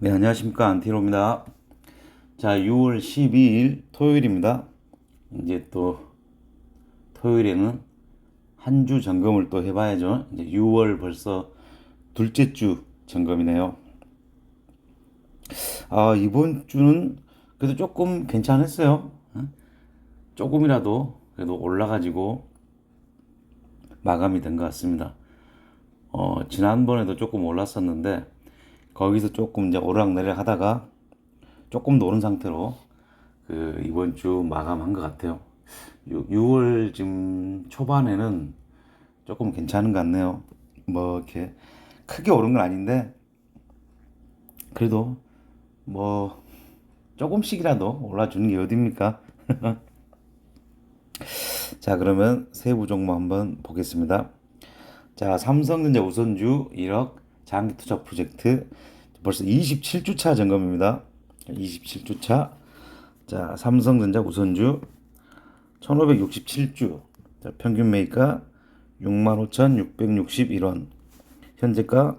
네, 안녕하십니까. 안티로입니다. 자, 6월 12일 토요일입니다. 이제 또 토요일에는 한 주 점검을 또 해봐야죠. 이제 6월 벌써 둘째 주 점검이네요. 아, 이번 주는 그래도 조금 괜찮았어요. 어? 조금이라도 그래도 올라가지고 마감이 된 것 같습니다. 어, 지난번에도 조금 올랐었는데, 거기서 조금 이제 오르락내리락 하다가 조금 더 오른 상태로 그 이번 주 마감한 것 같아요. 6, 월 지금 초반에는 조금 괜찮은 것 같네요. 뭐 이렇게 크게 오른 건 아닌데 그래도 뭐 조금씩이라도 올라주는 게 어딥니까? 자 그러면 세부 종목 한번 보겠습니다. 자 삼성전자 우선주 1억 장기 투자 프로젝트 벌써 27주차 점검입니다. 27주차. 자, 삼성전자 우선주 1567주. 자, 평균 매입가 65,661원. 현재가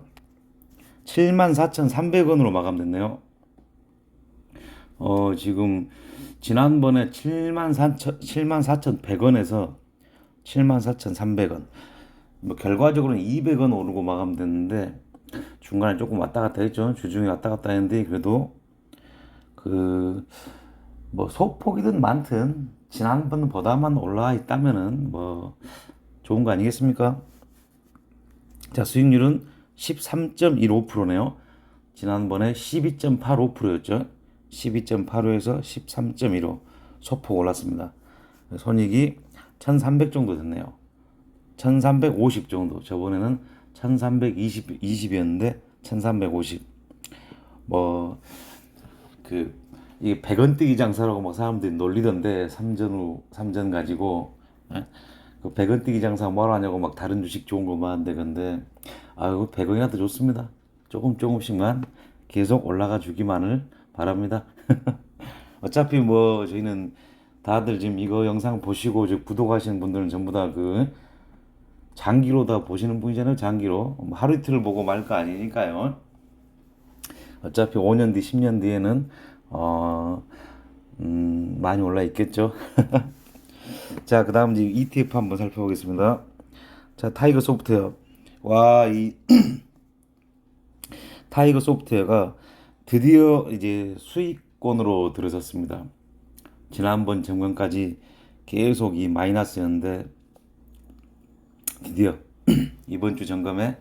74,300원으로 마감됐네요. 어, 지금 지난번에 74,000 74,100원에서 74,300원. 뭐 결과적으로는 200원 오르고 마감됐는데 중간에 조금 왔다 갔다 했죠. 주중에 왔다 갔다 했는데 그래도 그 뭐 소폭이든 많든 지난번보다만 올라와 있다면은 뭐 좋은 거 아니겠습니까? 자 수익률은 13.15%네요. 지난번에 12.85%였죠. 12.85에서 13.15 소폭 올랐습니다. 손익이 1,300 정도 됐네요. 1,350 정도. 저번에는 1320, 20이었는데 1350. 뭐, 그, 이게 100원 뛰기 장사라고 막 사람들이 놀리던데, 삼전 후, 삼전 가지고, 예? 그 100원 뛰기 장사 뭐라 하냐고 막 다른 주식 좋은 거만 한데, 근데, 아유, 100원이라도 좋습니다. 조금 조금씩만 계속 올라가 주기만을 바랍니다. 어차피 뭐, 저희는 다들 지금 이거 영상 보시고, 저 구독하시는 분들은 전부 다 그, 장기로 다 보시는 분이잖아요. 장기로 뭐 하루 이틀을 보고 말 거 아니니까요. 어차피 5년 뒤, 10년 뒤에는 어, 음, 많이 올라 있겠죠. 자, 그 다음 이제 ETF 한번 살펴보겠습니다. 자, 타이거 소프트웨어. 와, 이 타이거 소프트웨어가 드디어 이제 수익권으로 들어섰습니다. 지난번 점검까지 계속 이 마이너스였는데 드디어 이번 주 점검에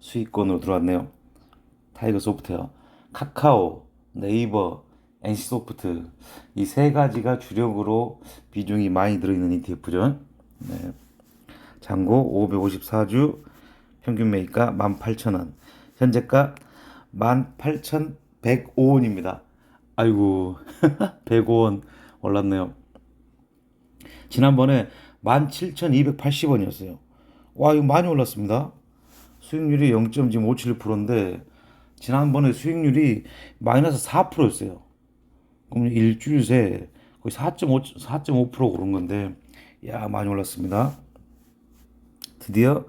수익권으로 들어왔네요. 타이거 소프트웨어, 카카오, 네이버, NC소프트 이 세 가지가 주력으로 비중이 많이 들어있는 ETF죠. 네. 잔고 554주 평균 매입가 18,000원 현재가 18,105원입니다. 아이고 105원 올랐네요. 지난번에 17,280원이었어요. 와, 이거 많이 올랐습니다. 수익률이 0.57%인데, 지난번에 수익률이 마이너스 4%였어요. 그럼 일주일 새 거의 4.5, 4.5% 오른 건데, 야, 많이 올랐습니다. 드디어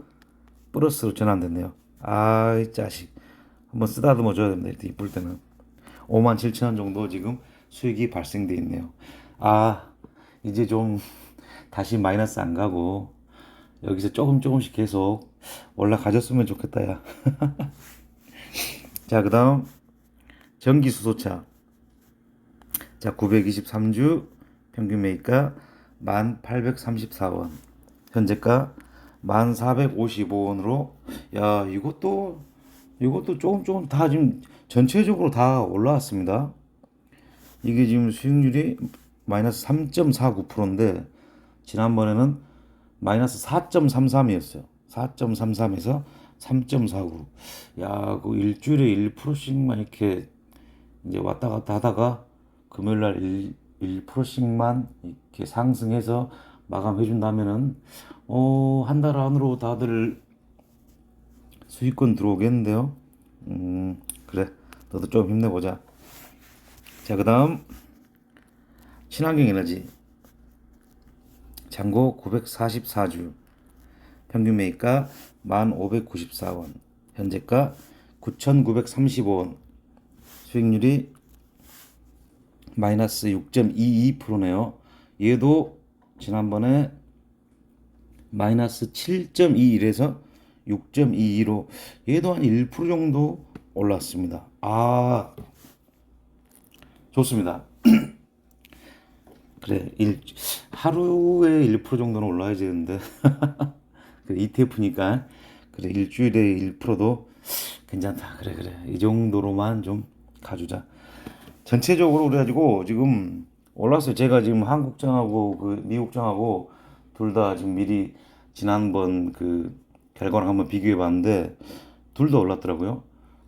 플러스로 전환됐네요. 아이, 자식. 한번 쓰다듬어 줘야 됩니다. 이렇게 이쁠 때는. 5만 7천 원 정도 지금 수익이 발생돼 있네요. 아, 이제 좀 다시 마이너스 안 가고, 여기서 조금 조금씩 계속 올라가졌으면 좋겠다 야. 자, 그 다음 전기 수소차. 자, 923주 평균 매입가 1834원. 현재가 1455원으로 야, 이것도 이것도 조금 조금 다 지금 전체적으로 다 올라왔습니다. 이게 지금 수익률이 마이너스 3.49%인데 지난번에는 마이너스 4.33이었어요. 4.33에서 3.49. 야, 그 일주일에 1%씩만 이렇게 이제 왔다 갔다 하다가 금요일 날 1, 1%씩만 이렇게 상승해서 마감해 준다면은 어, 한 달 안으로 다들 수익권 들어오겠는데요. 음, 그래. 너도 좀 힘내보자. 자, 그 다음, 친환경 에너지. 잔고 944주 평균 매입가 1594원 현재가 9935원 수익률이 마이너스 6.22%네요. 얘도 지난번에 마이너스 7.21에서 6.22로 얘도 한 1% 정도 올랐습니다. 아 좋습니다. 그래 일, 하루에 1% 정도는 올라야 되는데 그래 ETF니까 그래 일주일에 1%도 괜찮다. 그래 그래 이 정도로만 좀 가주자. 전체적으로 그래가지고 지금 올랐어요. 제가 지금 한국장하고 그 미국장하고 둘 다 지금 미리 지난번 그 결과랑 한번 비교해 봤는데 둘 다 올랐더라고요.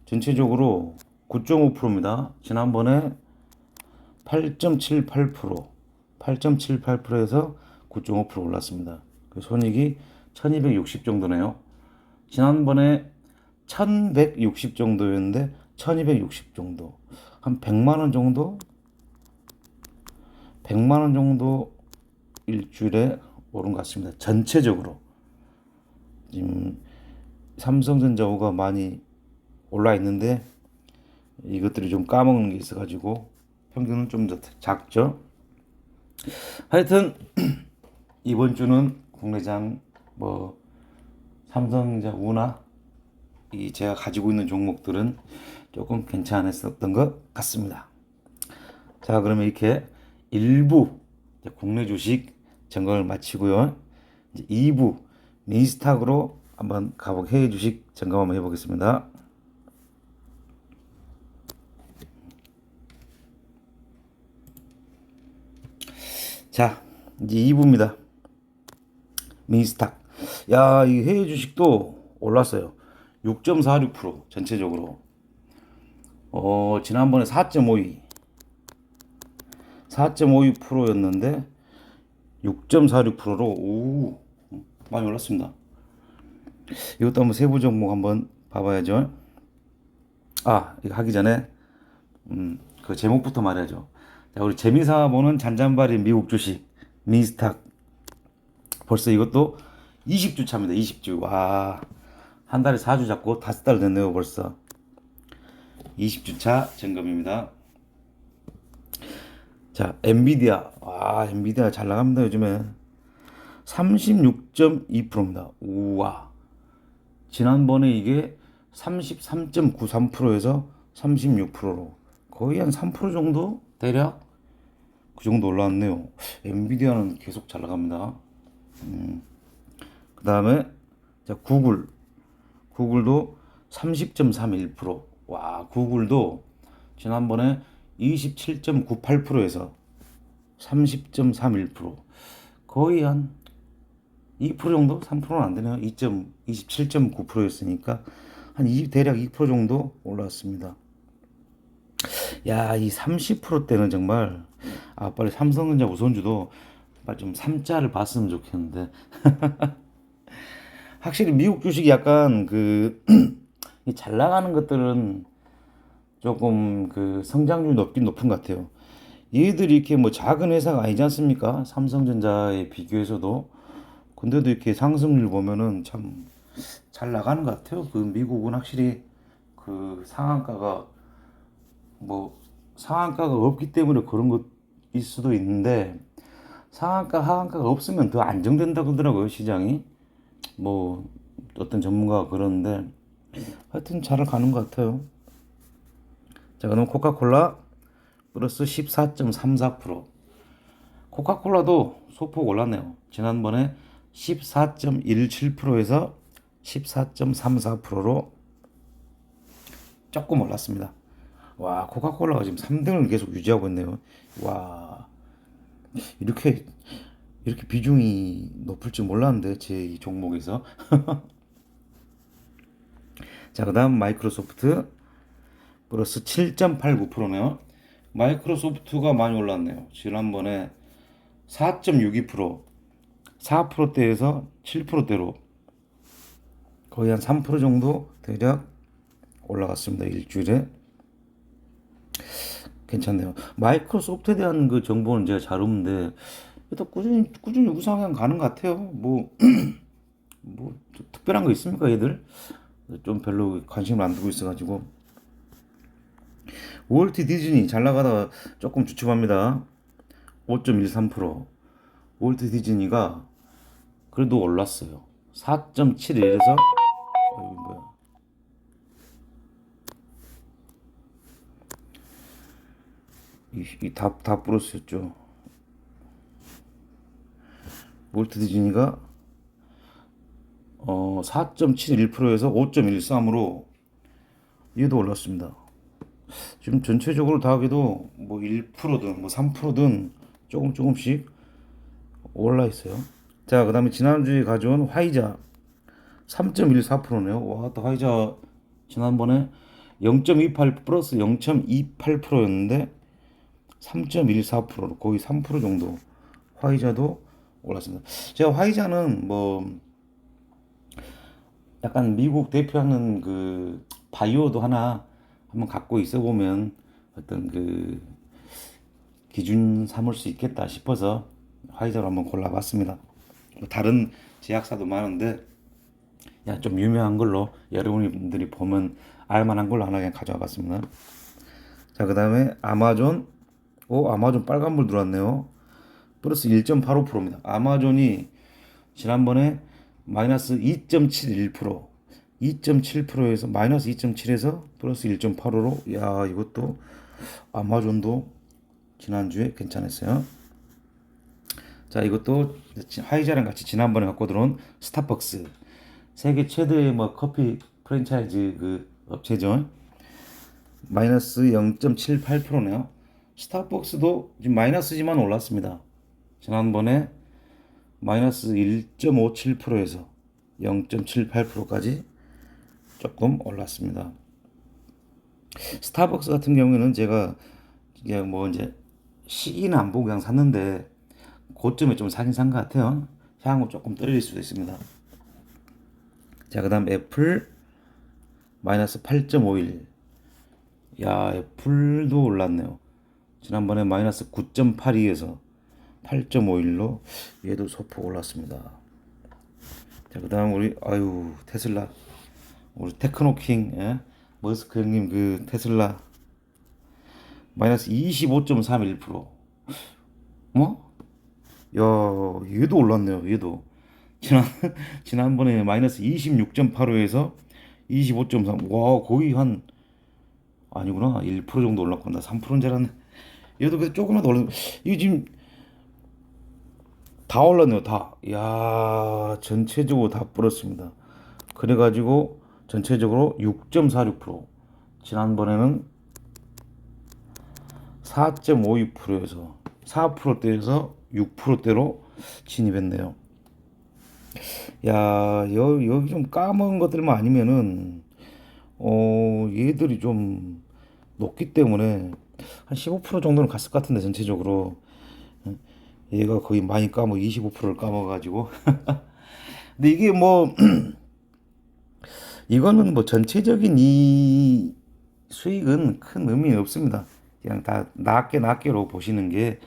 전체적으로 9.5%입니다. 지난번에 8.78% 8.78%에서 9.5% 올랐습니다. 그 손익이 1260 정도네요. 지난번에 1160 정도였는데 1260 정도. 한 100만 원 정도 100만 원 정도 일주일에 오른 것 같습니다. 전체적으로 지금 삼성전자호가 많이 올라 있는데 이것들이 좀 까먹는 게 있어가지고 평균은 좀 더 작죠. 하여튼 이번 주는 국내장 뭐 삼성전자 우나 이 제가 가지고 있는 종목들은 조금 괜찮았었던 것 같습니다. 자 그러면 이렇게 1부 국내 주식 점검을 마치고요. 이제 2부 미스탁으로 한번 가보 해외 주식 점검 한번 해보겠습니다. 자, 이제 2부입니다. 미스탁. 야, 이 해외 주식도 올랐어요. 6.46% 전체적으로. 어, 지난번에 4.52. 4.52%였는데 6.46%로 오, 많이 올랐습니다. 이것도 한번 세부 종목 한번 봐봐야죠. 아, 이거 하기 전에 음, 그 제목부터 말해야죠. 자, 우리 재미삼아 보는 잔잔바리 미국 주식 미스탁 벌써 이것도 20주 차입니다. 20주. 와. 한 달에 4주 잡고 다섯 달 됐네요, 벌써. 20주 차 점검입니다. 자, 엔비디아. 와, 엔비디아 잘 나갑니다, 요즘에. 36.2%입니다. 우와. 지난번에 이게 33.93%에서 36%로 거의 한 3% 정도 대략 그 정도 올라왔네요. 엔비디아는 계속 잘 나갑니다. 음. 그 다음에 자 구글. 구글도 30.31%와 구글도 지난번에 27.98%에서 30.31% 거의 한 2% 정도? 3%는 안 되네요. 2.27.9%였으니까 한 2, 대략 2% 정도 올랐습니다 야 이 30%대는 정말 아 빨리 삼성전자 우선주도 빨리 좀 3자를 봤으면 좋겠는데 확실히 미국 주식이 약간 그 잘 나가는 것들은 조금 그 성장률 높긴 높은 것 같아요. 얘들이 이렇게 뭐 작은 회사가 아니지 않습니까? 삼성전자에 비교해서도. 근데도 이렇게 상승률 보면은 참 잘 나가는 것 같아요. 그 미국은 확실히 그 상한가가 뭐 상한가가 없기 때문에 그런 것일 수도 있는데 상한가 하한가가 없으면 더 안정된다 그러더라고요 시장이 뭐 어떤 전문가가 그러는데 하여튼 잘 가는 것 같아요. 자, 그럼 코카콜라 플러스 14.34%. 코카콜라도 소폭 올랐네요. 지난번에 14.17%에서 14.34%로 조금 올랐습니다. 와, 코카콜라가 지금 3등을 계속 유지하고 있네요. 와, 이렇게 이렇게 비중이 높을 줄 몰랐는데 제 이 종목에서. 자, 그 다음 마이크로소프트 플러스 7.89%네요. 마이크로소프트가 많이 올랐네요. 지난번에 4.62% 4%대에서 7%대로 거의 한 3% 정도 대략 올라갔습니다. 일주일에. 괜찮네요. 마이크로소프트에 대한 그 정보는 제가 잘 없는데 일단 꾸준히 꾸준히 우상 향 가는 것 같아요. 뭐 뭐 특별한 거 있습니까, 얘들? 좀 별로 관심을 안 두고 있어가지고 월트 디즈니 잘 나가다가 조금 주춤합니다. 5.13%. 월트 디즈니가 그래도 올랐어요. 4.71에서 아이고 뭐야. 이다 다 부러졌죠. 월트 디즈니가 어 4.71%에서 5.13으로 얘도 올랐습니다. 지금 전체적으로 다 하기도 뭐 1%든 뭐 3%든 조금 조금씩 올라 있어요. 자, 그다음에 지난주에 가져온 화이자 3.14%네요. 와, 또 화이자 지난번에 0.28 플러스 0.28%였는데 3.14%로 거의 3% 정도 화이자도 올랐습니다. 제가 화이자는 뭐 약간 미국 대표하는 그 바이오도 하나 한번 갖고 있어 보면 어떤 그 기준 삼을 수 있겠다 싶어서 화이자로 한번 골라봤습니다. 뭐 다른 제약사도 많은데 야좀 유명한 걸로 여러분들이 보면 알만한 걸로 하나 그냥 가져와 봤습니다. 자, 그 다음에 아마존, 오, 아마존 빨간불 들어왔네요. 플러스 1.85%입니다. 아마존이 지난번에 마이너스 2.71%, 2.7%에서 마이너스 2.7에서 플러스 1.85로, 야, 이것도 아마존도 지난주에 괜찮았어요. 자, 이것도 하이자랑 같이 지난번에 갖고 들어온 스타벅스. 세계 최대의 뭐 커피 프랜차이즈 그 업체죠. 마이너스 0.78%네요. 스타벅스도 지금 마이너스지만 올랐습니다. 지난번에 마이너스 1.57%에서 0.78%까지 조금 올랐습니다. 스타벅스 같은 경우에는 제가 이게 뭐 이제 시기는 안 보고 그냥 샀는데 고점에 좀 사긴 산 것 같아요. 향후 조금 떨어질 수도 있습니다. 자, 그 다음 애플 마이너스 8.51. 야, 애플도 올랐네요. 지난번에 마이너스 9.82에서 8.51로 얘도 소폭 올랐습니다. 자, 그 다음 우리, 아유, 테슬라. 우리 테크노킹, 예? 머스크 형님 그 테슬라. 마이너스 25.31%. 뭐? 야, 얘도 올랐네요. 얘도. 지난 지난번에 마이너스 26.85에서 25.3. 와, 거의 한 아니구나. 1% 정도 올랐구나. 3%인 줄 알았네. 얘도 그 조금만 더 올랐. 이거 지금 다 올랐네요. 다. 야, 전체적으로 다 불었습니다. 그래 가지고 전체적으로 6.46%. 지난번에는 4.52%에서 4%대에서 6%대로 진입했네요. 야, 여, 여기 좀 까먹은 것들만 아니면은, 어, 얘들이 좀 높기 때문에 한 15% 정도는 갔을 것 같은데, 전체적으로. 얘가 거의 많이 까먹, 25%를 까먹어가지고. 근데 이게 뭐, 이거는 뭐 전체적인 이 수익은 큰 의미 없습니다. 그냥 다 낮게 낮게로 보시는 게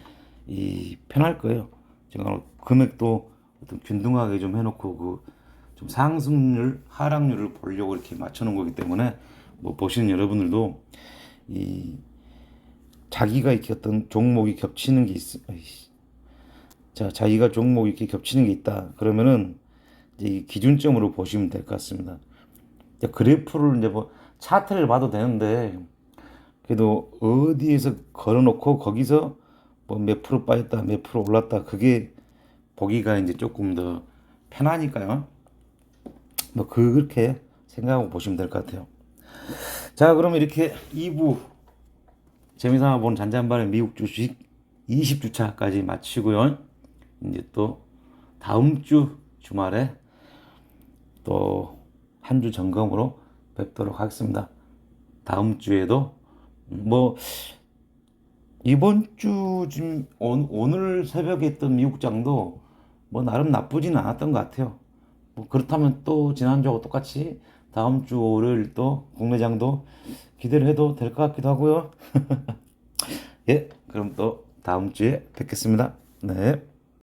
이 편할 거예요. 제가 금액도 어떤 균등하게 좀 해놓고 그 좀 상승률, 하락률을 보려고 이렇게 맞춰놓은 거기 때문에 뭐 보시는 여러분들도 이 자기가 이렇게 종목이 겹치는 게 있, 어이씨. 자 자기가 종목이 이렇게 겹치는 게 있다. 그러면은 이제 이 기준점으로 보시면 될 것 같습니다. 이제 그래프를 이제 뭐 차트를 봐도 되는데 그래도 어디에서 걸어놓고 거기서 뭐 몇 프로 빠졌다, 몇 프로 올랐다 그게 보기가 이제 조금 더 편하니까요. 뭐 그렇게 생각하고 보시면 될 것 같아요. 자, 그러면 이렇게 2부 재미삼아 보는 잔잔바의 미국 주식 20주차까지 마치고요. 이제 또 다음 주 주말에 또 한 주 점검으로 뵙도록 하겠습니다. 다음 주에도 뭐 이번 주 지금 오늘 새벽에 했던 미국장도 뭐 나름 나쁘진 않았던 것 같아요. 뭐 그렇다면 또 지난주하고 똑같이 다음 주 월요일 또 국내장도 기대를 해도 될 것 같기도 하고요. 예, 그럼 또 다음 주에 뵙겠습니다. 네.